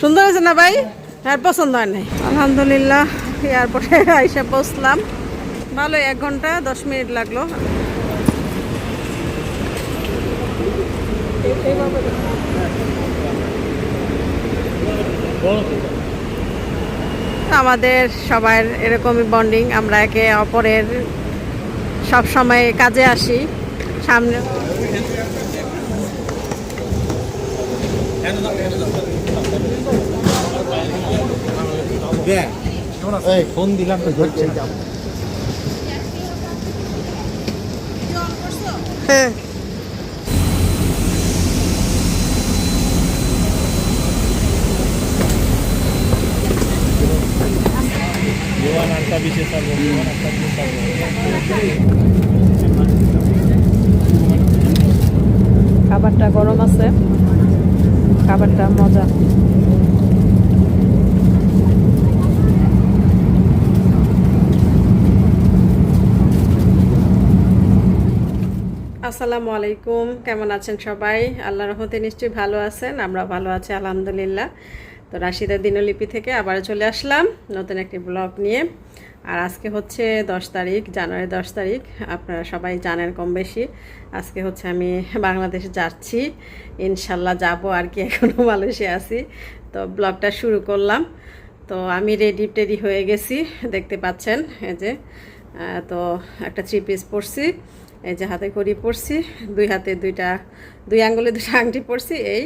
সুন্দর আছে না ভাই? আর পছন্দ হয় নাই। আলহামদুলিল্লাহ, এয়ারপোর্টে আইসা পৌঁছলাম। ভালো, এক ঘণ্টা, দশ মিনিট লাগল। আমাদের সবার এরকমই বন্ডিং আমরা একে অপরের সব সময় কাজে আসি। সামনে ফোন দিলাম তো ধরছে। হ্যাঁ খাবারটা গরম আছে খাবারটা মজা। আসসালামু আলাইকুম, কেমন আছেন সবাই? আল্লাহ রহমতে নিশ্চয়ই ভালো আছেন, আমরা ভালো আছি, আলহামদুলিল্লাহ। তো রাশিদা দিনলিপি থেকে আবার চলে আসলাম নতুন একটি ব্লগ নিয়ে। আর আজকে হচ্ছে দশ তারিখ জানুয়ারি দশ তারিখ। আপনারা সবাই জানেন কম বেশি। আজকে হচ্ছে আমি বাংলাদেশে যাচ্ছি। ইনশাল্লাহ যাব আর কি এখনও মালয়েশিয়া আছি। তো ব্লগটা শুরু করলাম। তো আমি রেডি টেডি হয়ে গেছি, দেখতে পাচ্ছেন এই যে তো একটা থ্রি পিস পরছি, এই যে হাতে করি পরছি, দুই হাতে দুইটা, দুই আঙ্গুলে দুটো আংটি পরছি, এই।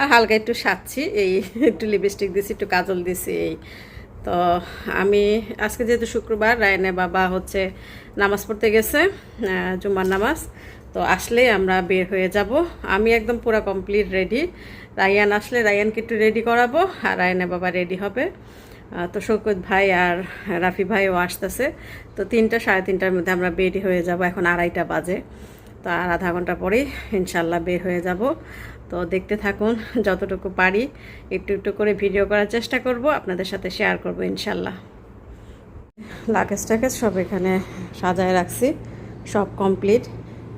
আর হালকা একটু সাজছি এই একটু লিপস্টিক দিছি, একটু কাজল দিছি, এই। তো আমি আজকে যেহেতু শুক্রবার রায়নে বাবা হচ্ছে নামাজ পড়তে গেছে জুম্মার নামাজ, তো আসলে আমরা বের হয়ে যাব। আমি একদম পুরো কমপ্লিট রেডি রায়ান আসলে রায়ানকে একটু রেডি করাবো, আর রায়নে বাবা রেডি হবে। তো শৌকত ভাই আর রাফি ভাইও আসতেছে। তো তিনটা, সাড়ে তিনটার মধ্যে আমরা বেরি হয়ে যাব, এখন আড়াইটা বাজে। তো আর আধা ঘণ্টা পরেই ইনশাল্লাহ বের হয়ে যাব। তো দেখতে থাকুন, যতটুকু পারি। একটু একটু করে ভিডিও করার চেষ্টা করব, আপনাদের সাথে শেয়ার করব ইনশাল্লাহ। লাগেজ টাকেজ সব এখানে সাজায় রাখছি, সব কমপ্লিট।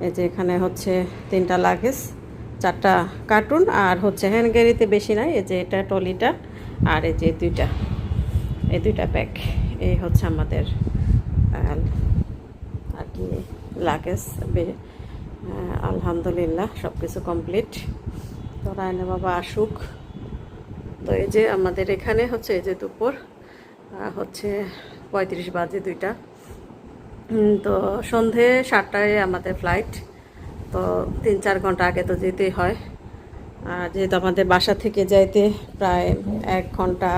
এই যে এখানে হচ্ছে তিনটা লাগেজ, চারটা কার্টুন আর হচ্ছে হ্যান্ড গ্যারিতে বেশি নাই, এই যে এটা টলিটা আর এই যে দুইটা, এই দুইটা ব্যাগ এই হচ্ছে আমাদের আর কি, লাগেজ আলহামদুলিল্লাহ সব কিছু কমপ্লিট। তো রায়না বাবা আসুক। তো এই যে আমাদের এখানে হচ্ছে এই যে দুপুর হচ্ছে পঁয়ত্রিশ বাজে দুইটা। তো সন্ধে সাতটায় আমাদের ফ্লাইট তো তিন চার ঘণ্টা আগে তো যেতেই হয়। আর যেহেতু আমাদের বাসা থেকে যাইতে প্রায় এক ঘণ্টা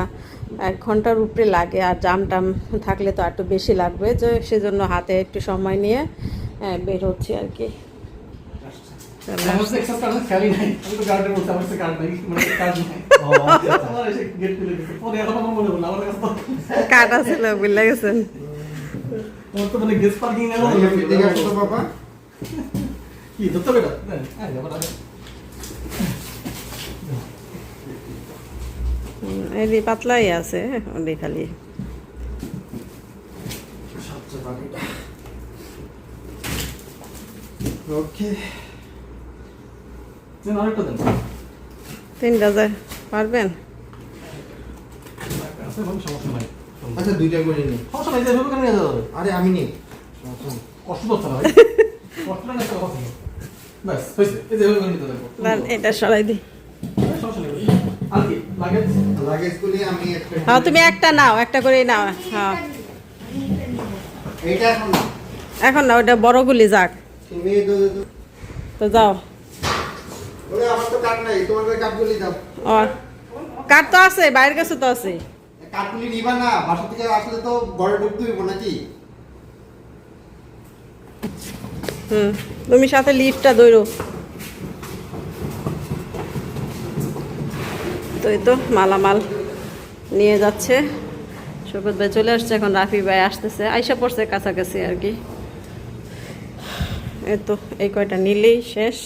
এক ঘণ্টার উপরে লাগে। আর জাম টাম থাকলে তো একটু বেশি লাগবে। যে সেজন্য হাতে একটু সময় নিয়ে আহ, বের হচ্ছি আর কি। কাটা ছিল বুঝলে গেছেন। এই পাতলাই আছে ওই খালি। সবচেয়ে ওকে। যায় পারবেন আচ্ছা দুইটা করে নি সমস্যা নাই যেভাবে করে নিয়ে যাবে আরে আমি নি কষ্ট করতে না কষ্ট না একটা কথা না। ব্যাস হয়েছে এই করে নিতে থাকব না, এটা সরাই গুলি হ্যাঁ তুমি একটা নাও একটা করেই নাও। হ্যাঁ। এখন না ওটা বড়গুলি যাক। এই দো দো তো যাও। কাট নাই তোমার কাছে কাটগুলি দাও। কাঠ তো আছে বাইরের কাছে তো আছে। কাটগুলি নিবা না বাসা থেকে আসলে তো ঘরে ঢুকতে হইব নাকি? হুম তুমি সাথে লিফটটা দৌড়ো তো এই তো মালামাল নিয়ে যাচ্ছে। শোকত ভাই চলে আসছে এখন রাফি ভাই আসতেছে। আইসা পড়ছে কাছাকাছি আর কি। এই তো এই কয়টা নিলেই শেষ।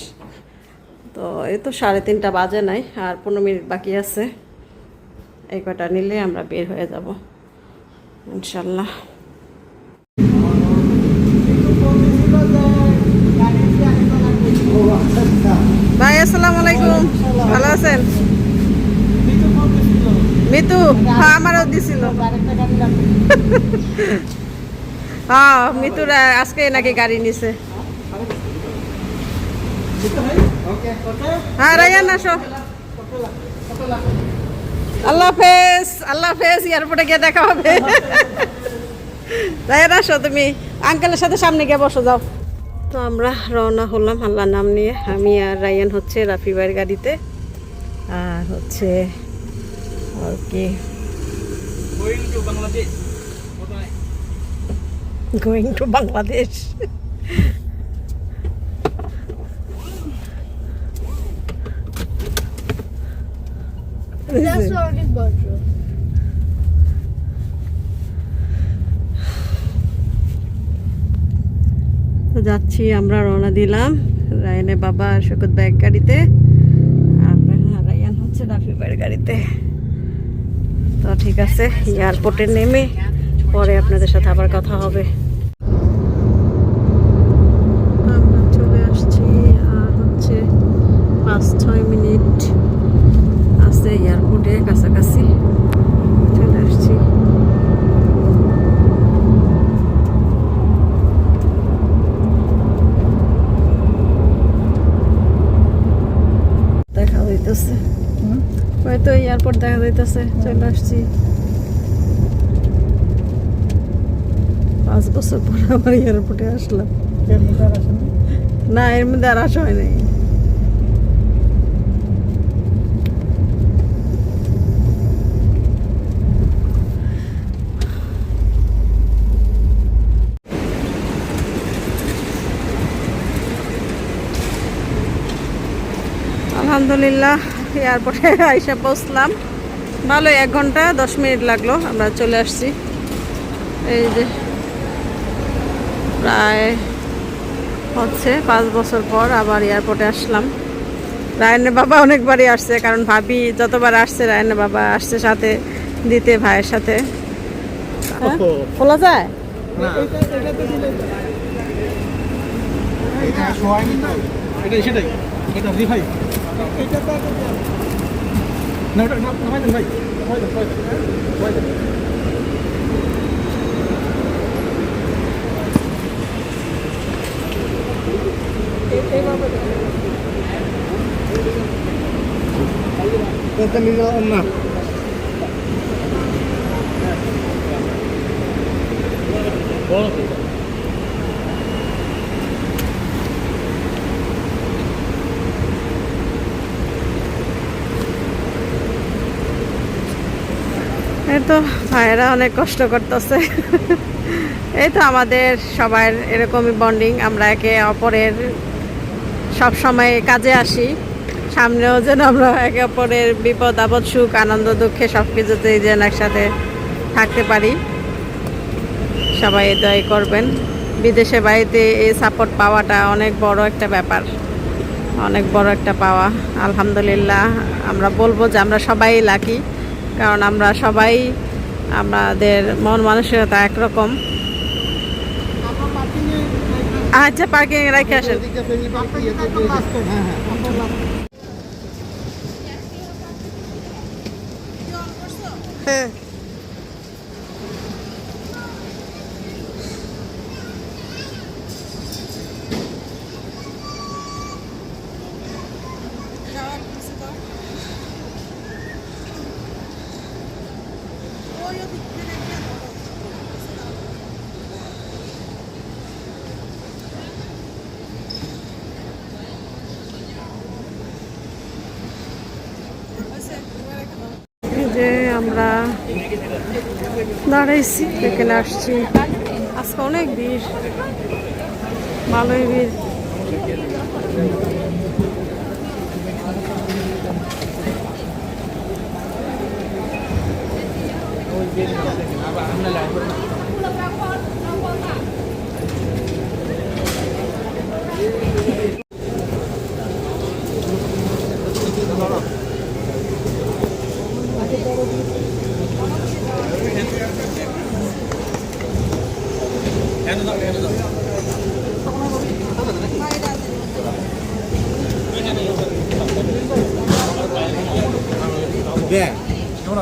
তো এই তো সাড়ে তিনটা বাজে নাই, আর পনেরো মিনিট বাকি আছে। এই কটা নিলে আমরা বের হয়ে যাব, ইনশাল্লাহ। ভাই, আসসালামু আলাইকুম। ভালো আছেন? মিতু হ্যাঁ আমারও দিছিল। হ্যাঁ মিতুর আজকে নাকি গাড়ি নিছে। হ্যাঁ রায়ান আসো। আল্লাহ হাফেজ আল্লাহ হাফেজ এয়ারপোর্টে গিয়ে দেখা হবে। রায়ান আসো তুমি। আঙ্কেলের সাথে সামনে গিয়ে বসো যাও। তো আমরা রওনা হলাম আল্লাহর নাম নিয়ে। আমি আর রায়ান হচ্ছে রাফি ভাইয়ের গাড়িতে। আর হচ্ছে আর কি? গোয়িং টু বাংলাদেশ তো যাচ্ছি আমরা রওনা দিলাম রায়নে বাবা আর শকত ব্যাগ গাড়িতে। রায়ান হচ্ছে রাফি ভাইয়ের গাড়িতে। তো ঠিক আছে এয়ারপোর্টে নেমে পরে আপনাদের সাথে আবার কথা হবে আমরা চলে আসছি আর হচ্ছে পাঁচ ছয় মিনিট আছে এয়ারপোর্টে কাছাকাছি চলে আসছি দেখা যাইতেছে হয়তো এয়ারপোর্ট দেখা যাইতেছে চলে আসছি। পাঁচ বছর পর আমার এয়ারপোর্টে আসলাম। না এর মধ্যে আর আসা হয় নাই আলহামদুলিল্লাহ। এয়ারপোর্টে আইসা পৌঁছলাম। ভালো এক ঘণ্টা দশ মিনিট লাগল আমরা চলে আসছি। এই যে প্রায় হচ্ছে পাঁচ বছর পর আবার এয়ারপোর্টে আসলাম। রায়নের বাবা অনেকবারই আসছে কারণ ভাবি যতবার আসছে রায়নের বাবা আসছে সাথে দিতে ভাইয়ের সাথে। হ্যাঁ? খোলা যায়? এটা সেটাই। এটা রিভাই না ওটা না নামাই দেন ভাই নামাই দেন, নামাই দেন, নামাই দেন। এটা এই তো ভাইয়েরা অনেক কষ্ট করতেছে। এই তো আমাদের সবার এরকমই বন্ডিং আমরা একে অপরের সব সময় কাজে আসি। সামনেও যেন আমরা একে অপরের বিপদ, আপদ, সুখ, আনন্দ, দুঃখে সব কিছুতেই যেন একসাথে থাকতে পারি। সবাই এটাই করবেন। বিদেশে বাড়িতে এই সাপোর্ট পাওয়াটা অনেক বড় একটা ব্যাপার। অনেক বড় একটা পাওয়া। আলহামদুলিল্লাহ, আমরা বলব যে আমরা সবাই লাকি কারণ আমরা সবাই আমাদের মন মানসিকতা একরকম। আচ্ছা পার্কিং রাখে আসেন। হ্যাঁ হ্যাঁ হ্যাঁ এই যে আমরা দাঁড়াইছি এখানে আসছি আজকে অনেক ভিড় ভালোই ভিড় ব্যাগ কেমন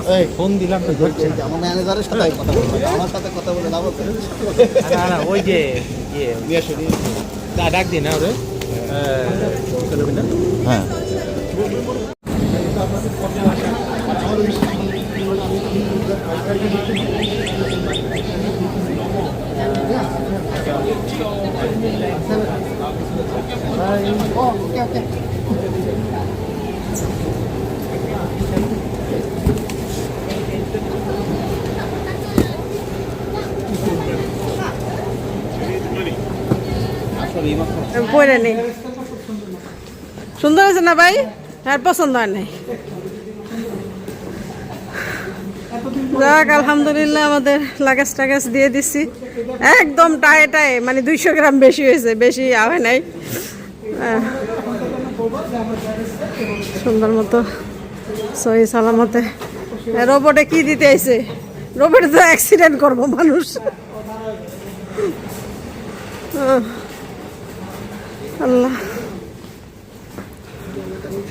এই। ফোন দিলাম তো আমার ম্যানেজারের সাথে কথা বলব আমার সাথে কথা বলে লাভ আছে? না না ওই যে ইয়ে। ডা- ডাক দিন না ওরে। হ্যাঁ। সুন্দর আছে না ভাই? আর পছন্দ হয় নাই। যাক, আলহামদুলিল্লাহ আমাদের লাগেজ টাগেজ দিয়ে দিচ্ছি একদম টায়ে টায়ে মানে দুইশো গ্রাম বেশি হয়েছে, বেশি হয় নাই। সুন্দর মতো, সহি সালামতে। রোবটে কি দিতে আইছে? রোবটে তো অ্যাক্সিডেন্ট করব মানুষ। আল্লাহ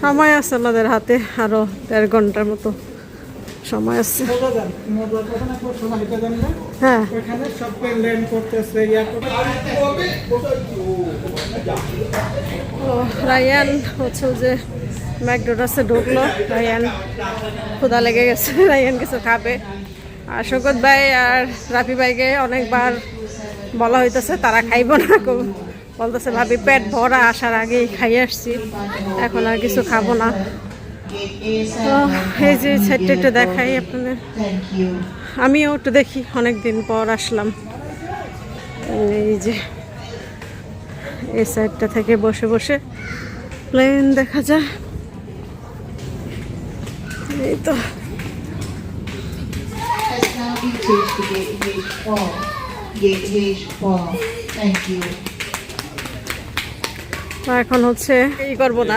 সময় আছে আমাদের হাতে আরও দেড় ঘণ্টার মতো সময় আছে। হ্যাঁ। রায়ান হচ্ছে যে ম্যাকডোনাসে ঢুকলো। রায়ান ক্ষুদা লেগে গেছে রায়ান কিছু খাবে। আর শকত ভাই আর রাফি ভাইকে অনেকবার বলা হইতেছে তারা খাইব না বলতেছে, ভাবি, পেট ভরা আসার আগেই খাই আসছি, এখন আর কিছু খাব না তো এই যে সাইডটা একটু দেখাই আপনাদের আমিও একটু দেখি অনেক দিন পর আসলাম এই যে এই সাইডটা থেকে বসে বসে প্লেন দেখা যায় এই তো has now been changed to Gateway 4. Gateway 4. Thank you. এখন হচ্ছে এই করব না।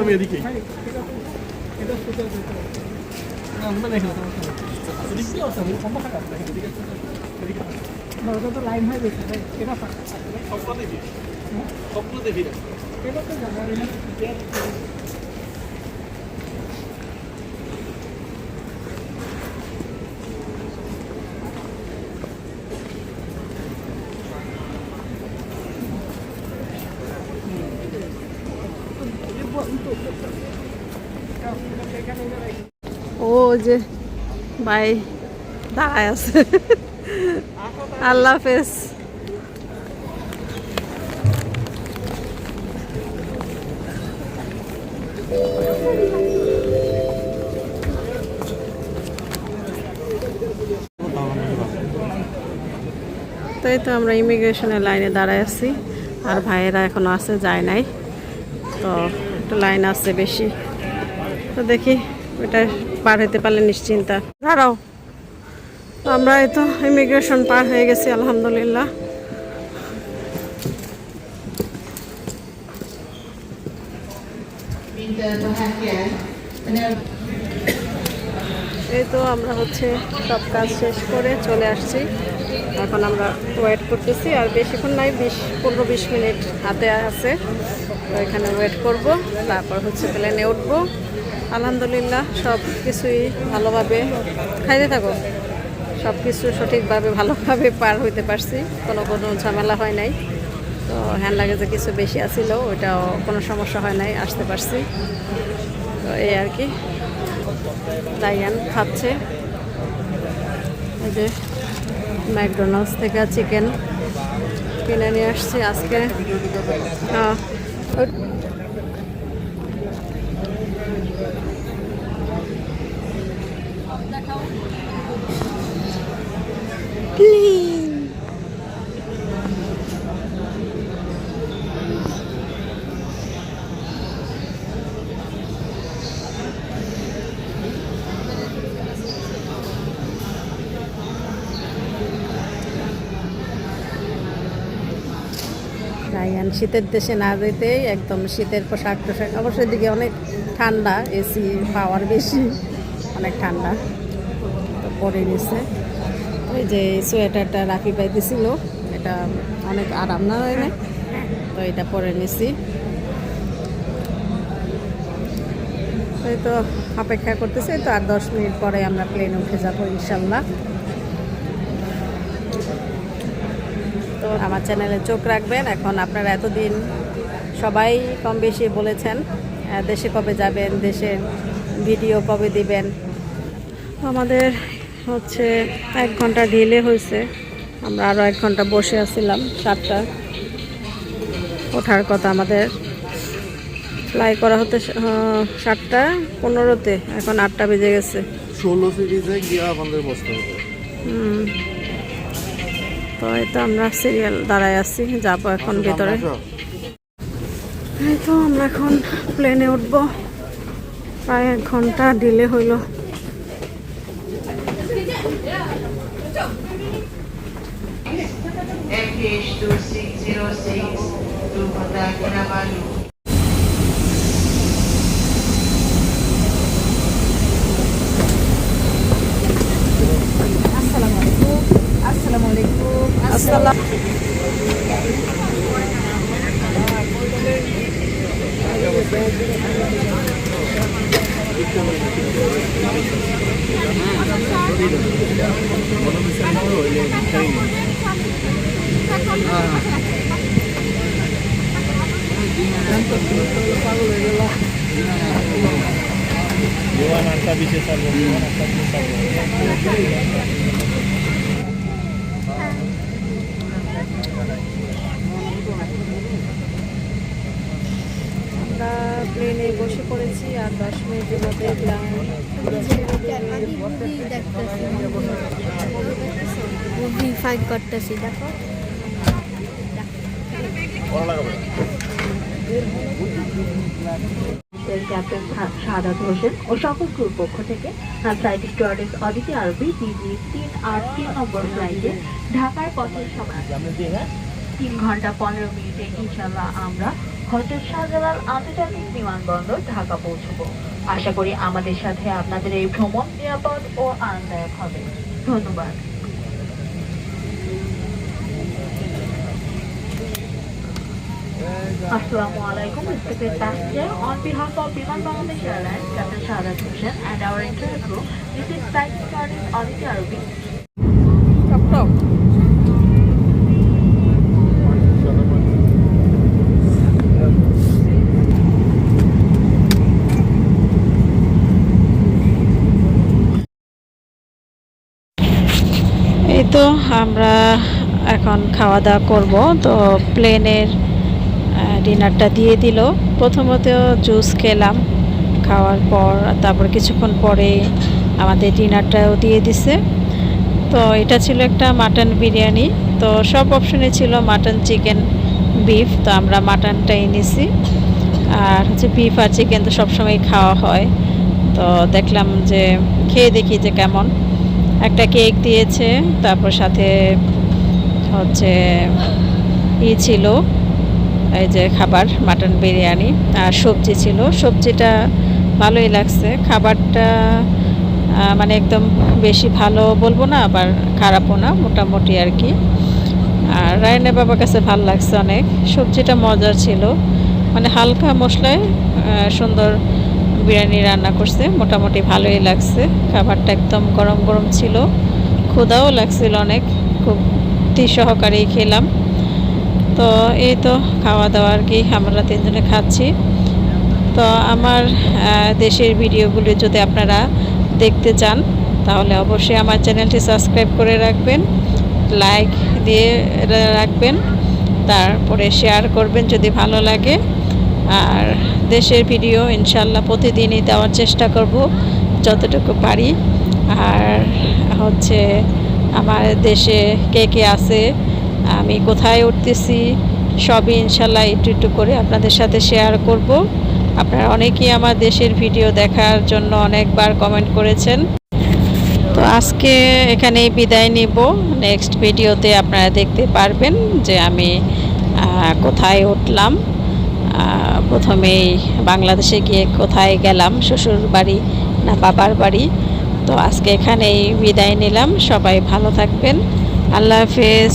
আমি এদিকেই তো লাইন হয়ে গেছে ভাই। এটা ফাঁকা। এটা তো জানা নেই না। ও যে ভাই দাঁড়ায় আছে। আল্লাহ হাফেজ। তাই তো আমরা ইমিগ্রেশনের লাইনে দাঁড়ায় আছি। আর ভাইয়েরা এখনও আছে, যায় নাই। তো একটু লাইন আছে বেশি। তো দেখি এটা পার হতে পারলে নিশ্চিন্তা। দাঁড়াও। আমরা এই তো ইমিগ্রেশন পার হয়ে গেছি, আলহামদুলিল্লাহ। এই তো আমরা হচ্ছে সব কাজ শেষ করে চলে আসছি। এখন আমরা ওয়েট করতেছি, আর বেশিক্ষণ নাই, বিশ, পনেরো, বিশ মিনিট হাতে আছে। তো এখানে ওয়েট করব, তারপর হচ্ছে প্লেনে উঠবো। আলহামদুলিল্লাহ সব কিছুই ভালোভাবে খাইতে থাকো। সব কিছু সঠিকভাবে ভালোভাবে পার হইতে পারছি। কোনো কোনো ঝামেলা হয় নাই। তো হ্যান্ড লাগেজে কিছু বেশি আসিল ওইটাও কোনো সমস্যা হয় নাই আসতে পারছি। তো এই আর কি। ডাইয়ান খাচ্ছে। এই যে ম্যাকডোনাল্ডস থেকে চিকেন কিনে নিয়ে আসছি আজকে। আহ, শীতের দেশে না যেতেই একদম শীতের পোশাক টোশাক। অবশ্যই দিকে অনেক ঠান্ডা এসি পাওয়ার বেশি, অনেক ঠান্ডা। তো পরে নিছে ওই যে সোয়েটারটা রাখি পাইতেছিল, এটা অনেক আরাম না হয় না? তো এটা পরে নিছি। তো অপেক্ষা করতেছে তো আর দশ মিনিট পরে আমরা প্লেনে উঠে যাব ইনশাল্লাহ। আমার চ্যানেলে চোখ রাখবেন। এখন আপনারা এতদিন সবাই কম বেশি বলেছেন দেশে কবে যাবেন দেশের ভিডিও কবে দিবেন। আমাদের হচ্ছে এক ঘণ্টা ডিলে হয়েছে। আমরা আরও এক ঘণ্টা বসে আছিলাম সাতটা ওঠার কথা আমাদের। ফ্লাই করা হতে সাতটা পনেরোতে এখন আটটা বেজে গেছে। ষোলো সিরিজে গিয়ে আমাদের বসতে হবে। হুম। তো এই তো আমরা সিরিয়াল দাঁড়ায় আছি যাব এখন ভেতরে। এই তো আমরা এখন প্লেনে উঠব। প্রায় এক ঘণ্টা ডিলে হইল। 2606 to Kota Kinabalu. আসসালাম Assalamualaikum. Assalamualaikum. আমরা প্লেনে বসে পড়েছি আর দশ মিনিটের মধ্যে মুভি ফাইট করতেছি দেখো। ক্যাপ্টেন সাদাত হোসেন ও সকল ক্রুর পক্ষ থেকে ফ্লাইট স্টুয়ার্ডেস অদিতি আরবি ডিজি তিন আট তিন নম্বর ফ্লাইটে ঢাকার পথের সময় তিন ঘণ্টা পনেরো মিনিটে ইনশাল্লাহ আমরা হজরত শাহজালাল আন্তর্জাতিক বিমানবন্দর ঢাকা পৌঁছব আশা করি আমাদের সাথে আপনাদের এই ভ্রমণ নিরাপদ ও আরামদায়ক হবে ধন্যবাদ Assalamu alaikum, respected passenger. On behalf of Biman Bangladesh Airlines, Captain Shahadat Hussain and our entire crew, this is Flight Stewardess Aditi Arabi. টক টক আমরা এখন খাওয়া দাওয়া করব। তো প্লেনের ডিনারটা দিয়ে দিল। প্রথমত জুস খেলাম খাওয়ার পর, তারপর কিছুক্ষণ পরে আমাদের ডিনারটাও দিয়ে দিছে। তো এটা ছিল একটা মাটন বিরিয়ানি। তো সব অপশনে ছিল মাটন, চিকেন, বিফ। তো আমরা মাটনটাই নিছি। আর হচ্ছে বিফ আর চিকেন তো সবসময় খাওয়া হয়। তো দেখলাম যে, খেয়ে দেখি যে কেমন। একটা কেক দিয়েছে, তারপর সাথে হচ্ছে ই ছিল, এই যে খাবার, মাটন বিরিয়ানি আর সবজি ছিল। সবজিটা ভালোই লাগছে। খাবারটা মানে একদম বেশি ভালো বলব না, আবার খারাপও না, মোটামুটি আর কি। আর রায়নে বাবার কাছে ভালো লাগছে অনেক। সবজিটা মজার ছিল। মানে হালকা মশলায় সুন্দর বিরিয়ানি রান্না করছে, মোটামুটি ভালোই লাগছে। খাবারটা একদম গরম গরম ছিল। ক্ষুদাও লাগছিল অনেক, খুব তৃ সহকারেই খেলাম। তো এই তো খাওয়া দাওয়া আর কি, আমরা তিনজনে খাচ্ছি। তো আমার দেশের ভিডিওগুলি যদি আপনারা দেখতে চান, তাহলে অবশ্যই আমার চ্যানেলটি সাবস্ক্রাইব করে রাখবেন, লাইক দিয়ে রাখবেন, তারপরে শেয়ার করবেন যদি ভালো লাগে। আর দেশের ভিডিও ইনশাল্লাহ প্রতিদিনই দেওয়ার চেষ্টা করব, যতটুকু পারি। আর হচ্ছে আমার দেশে কে কে আছে, আমি কোথায় উঠতেছি, সবই ইনশাল্লাহ একটু একটু করে আপনাদের সাথে শেয়ার করব। আপনারা অনেকেই আমার দেশের ভিডিও দেখার জন্য অনেকবার কমেন্ট করেছেন। তো আজকে এখানেই বিদায় নিব। নেক্সট ভিডিওতে আপনারা দেখতে পারবেন যে আমি কোথায় উঠলাম। প্রথমেই বাংলাদেশে গিয়ে কোথায় গেলাম? শ্বশুর বাড়ি না বাবার বাড়ি? তো আজকে এখানেই বিদায় নিলাম। সবাই ভালো থাকবেন। আল্লাহ হাফেজ।